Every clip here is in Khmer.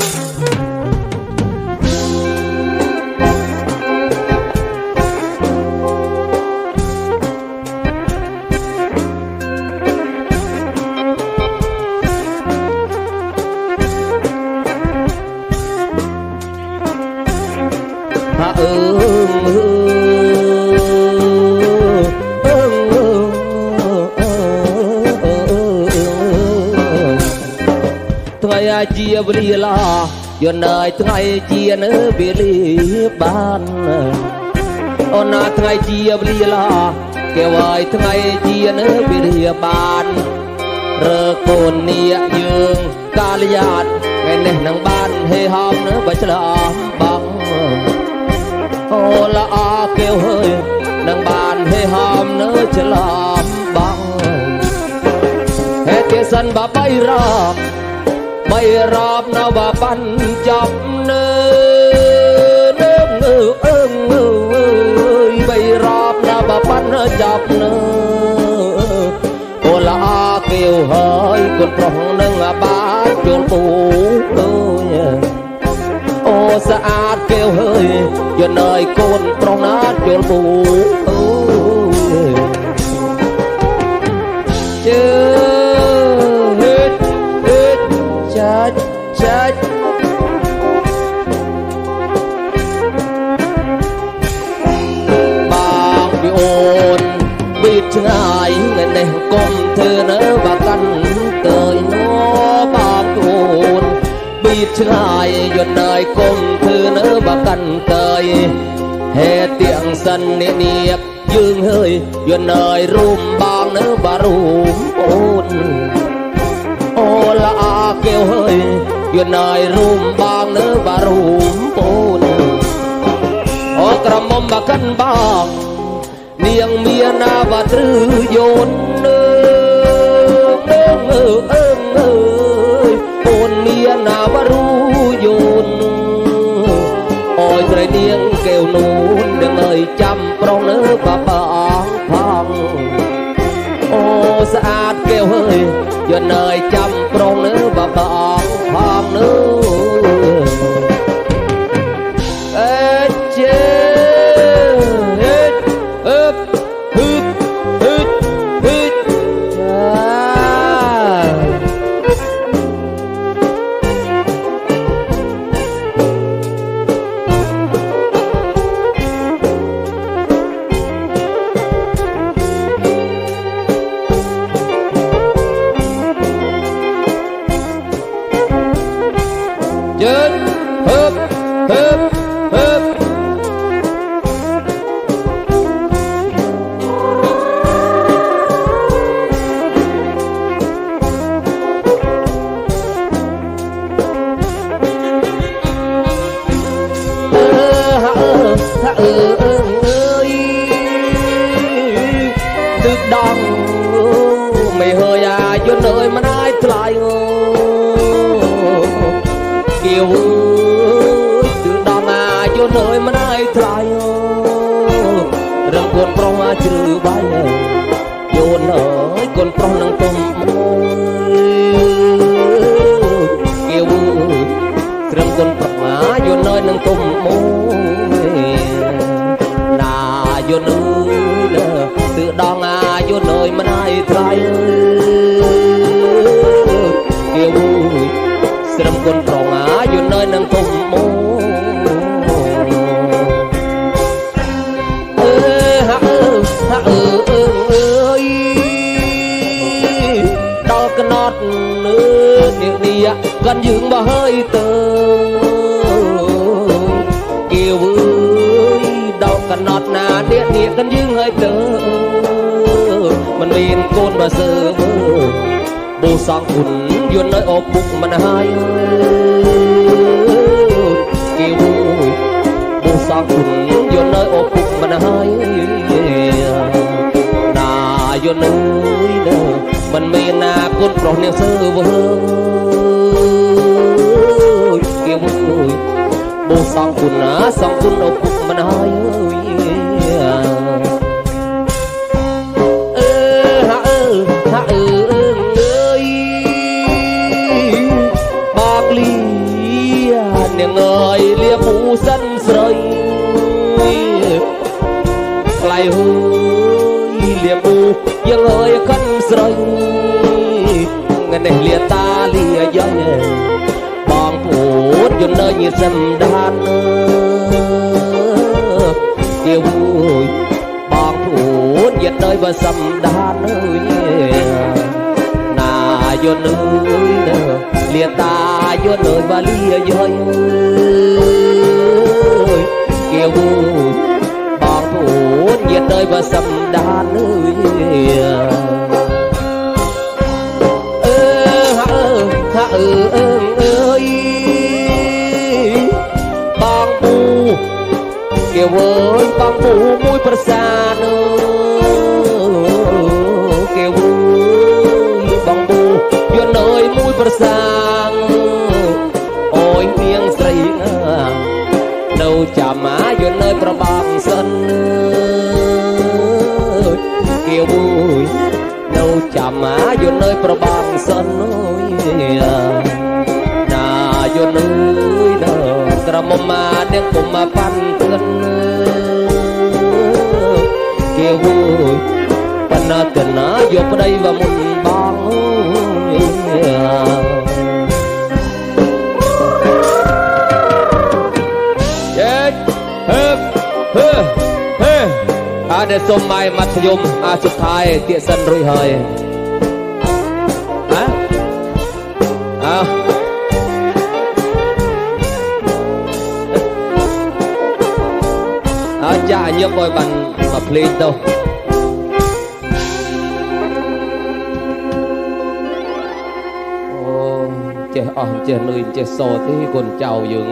ថា វេលាយន់ហើយថ្ងៃជានៅវេលាបានអូនណាថ្ងៃជាវេលាគេវាយថ្ងៃជានៅវេលាបានរើកូននីយើងកាលយាតថ្ងៃនេះនឹងបានហេហោមនៅបច្រឡំបងអូល្អកែវហើយនឹងបានហេហោមនៅច្រឡំបងហេតុសិនបបៃរອບ បៃរອບនៅបបានចប់នៅនៅងើអើងអើយបៃរອບនៅបបានចប់នៅអូល្អកែវហើយកូនប្រុសនឹងបានជួលពូដូច អូស្អាតកែវហើយយន់ហើយកូនប្រុសណាត់យល់ពូអូ បៀតឆ្ងាយថ្ងៃនេះកុំធ្វើនៅបាកាន់ទៅណោបងអូនបៀតឆ្ងាយយន់ហើយគុំធ្វើនៅបកាន់កើយហេតុទៀងសិននេះនៀបយើងហើយយន់ហើយរួមបងនៅបារូមអូនអូល្អកែវហើយយន់ហើយរួមបងនៅបារូមអូនអូក្រមុំបកាន់បងនាងមាន ណាវត្រឺយន់នៅអើងអើងអើងអើយអូនមានណាវរូយន់អូយត្រីនាងកែវនូននឹងអើយចាំប្រុសនៅបបអងផងអូស្អាតកែវហើយយន់អើយចាំប្រុសនៅបបអងផងនោះ អើអើអើយទឹកដងមិនហើយអាយន់អើយមិនអាយថ្លៃអូគៀវទឹកដងអាយន់អើយមិនអាយថ្លៃអូរំគួនប្រុសអាជ្រឺបាយយន់អើយកូនប្រុសនឹងទុំ នៅនាងនេះកាន់យើងមកហើយទៅគៀវអើយដល់កណត់ណានេះនេះកាន់យើងហើយទៅមិនមានកូនបើសើមើបូសងគុណយន់នៅអពុកមិនហើយគៀវអើយបូសងគុណ ប្រុសនាងសើវើគៀវអើយបូសងគុណណាសងគុណអពុកមិនហើយអើ នេះលាតាលាយ៉យបងប្អូនយន្តនៅញាតិសំដានគេវួយបងប្អូនយន្តនៅបើសំដានអើយណាយន្តអើយលាតាយន្តអើយបាលាយ៉យគេវួយបងប្អូនយន្តនៅបើសំដានអើយ អឺអឺអើយបងពូគេវើយបងពូមួយប្រសានអើគេវើយបងពូយន់អើយមួយប្រសាងអូយនាងស្រីអើនៅចាំមកយន់អើយប្របងសិន ណាយន់នៅប្របងសិនអើយណាយន់អើយដល់ក្រមុំមកទាំងគុំមកប៉ាន់ទឿនគេហូចបណ្ណាកណាយកប្តីវាមុនបងអើយដែលសុំម៉ែមធយមអាសុខថៃទៀតសិនរួចហើយ អើចាញឹកឲ្យបានមកភ្លេងទៅអូចេះអស់ចេះនឿយចេះសទេកូនចៅយើង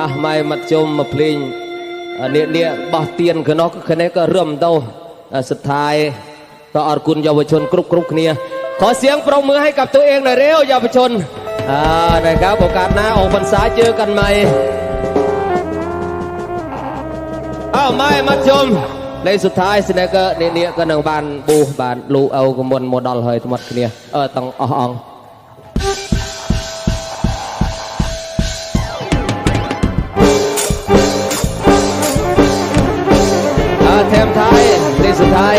អះម៉ែមកជុំមកភ្លេងនេះនេះបោះទៀនកណោះគ្នាក៏រឹមទៅស្ថាយតអរគុណយុវជនគ្រប់គ្រប់គ្នា ខอเสียงប្រមើឲ្យกับตัวเองหน่อยเร็วเยาวชนอ่านะครับโอกาสหน้าออกพรรษาเจอกันใหม่อ้าวไม่มาชมในสุดท้ายสินะก็เนี่ยเนี่ยก็นังบานบูบานลูเอากมลโมดอลเฮยทั้งหมดគ្នាเออต้องអស់អង្គอ่าแถมท้ายในสุดท้าย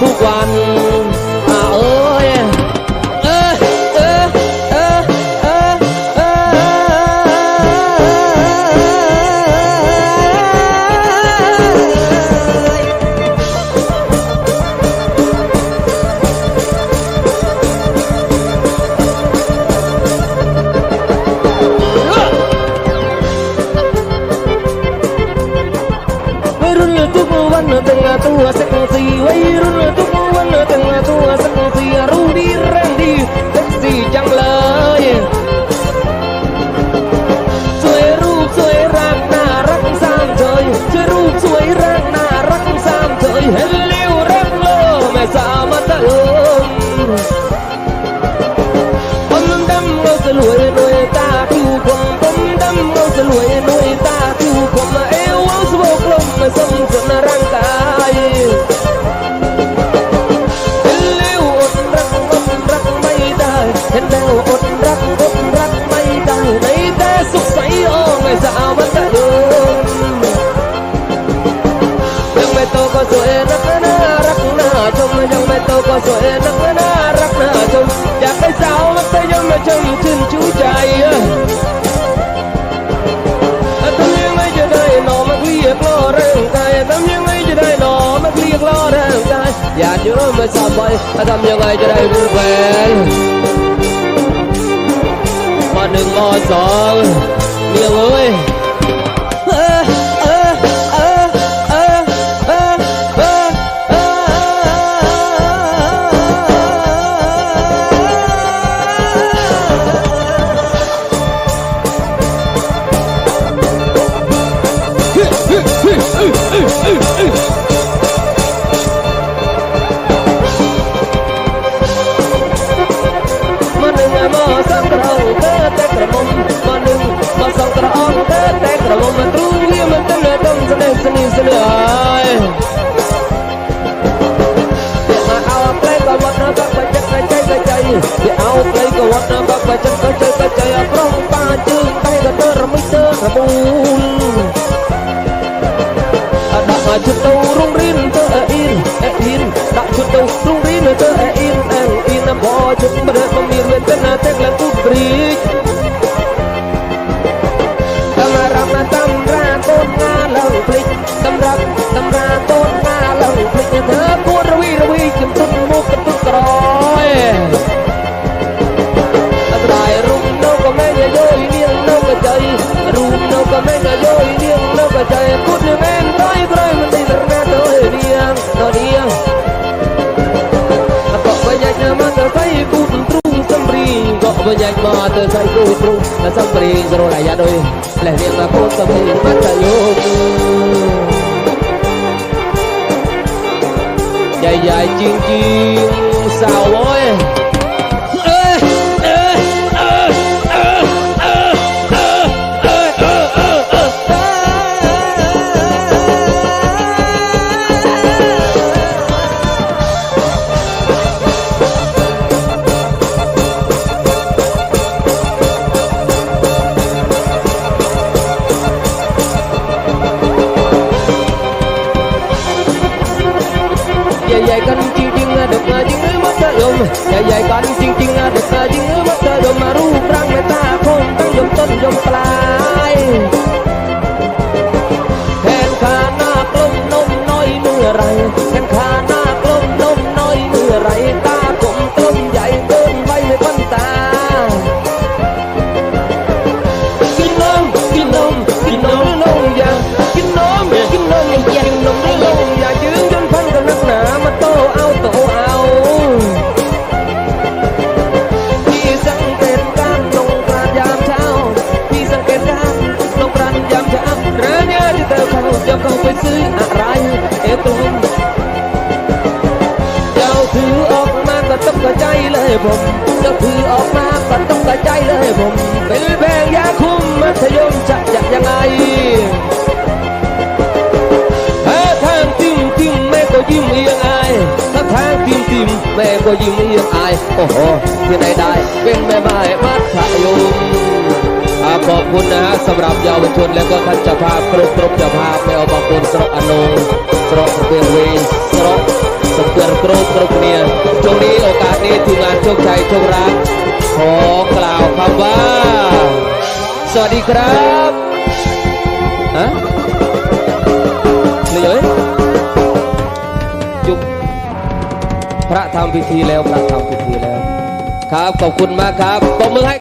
ทุกวัน Wairun ya tukuwan tengah tua seperti Wairun ya tukuwan tengah tua seperti ya Rudi Randy ยสามใบจะทำยังไงจะได้รู้แผนมาหนึ่งมอสองเรียงเอ้ย កចកចកចប្រុសបានជើងតែក៏ទៅរមិចទៅក្បូនអត់ដល់ជិតទៅ และเรียกว่าโคสมุนมัตโยใหญ่ๆจริงๆสาวโอ้ย ใหญ่กันจริงๆอาเด็กจริงมัธยมใหญ่ใหญ่กันจริงๆอาเด็กจริงมัธยมมารูปร่างแม่ตาคงตั้งยมต้นยมปลายแขนขาหน้ากลมนมน้อยเมื่อไรแขนขาหน้ากลมนมน้อยเมื่อไร เลยผมเจ้าถือออกมาก็ต้องกระใจเลยผม เป็นแพงยาคุมมัธยมจะจะยังไงถ้าทางติ้มติ้มแม่ก็ยิ้มเอียงอายถ้าทางติ้มติ้มแม่ก็ยิ้มเอียงอายโอ้โหที่ไหนได้เป็นแม่ไม้มัธยมขอบคุณนะฮะสำหรับเยาวชนและก็ท่านเจ้าภาพครบครบเจ้าภาพแม่อบางคนสระอนงสระเวียงเวงสระสมเกินครบครบ นี้โอกาสนี้ทีมงานโชคชัยโชครักขอกล่าวคำว่า สวัสดีครับฮะเลยจุกพระทำพิธีแล้วพระทำพิธีแล้ว ครับขอบคุณมากครับตบมือให้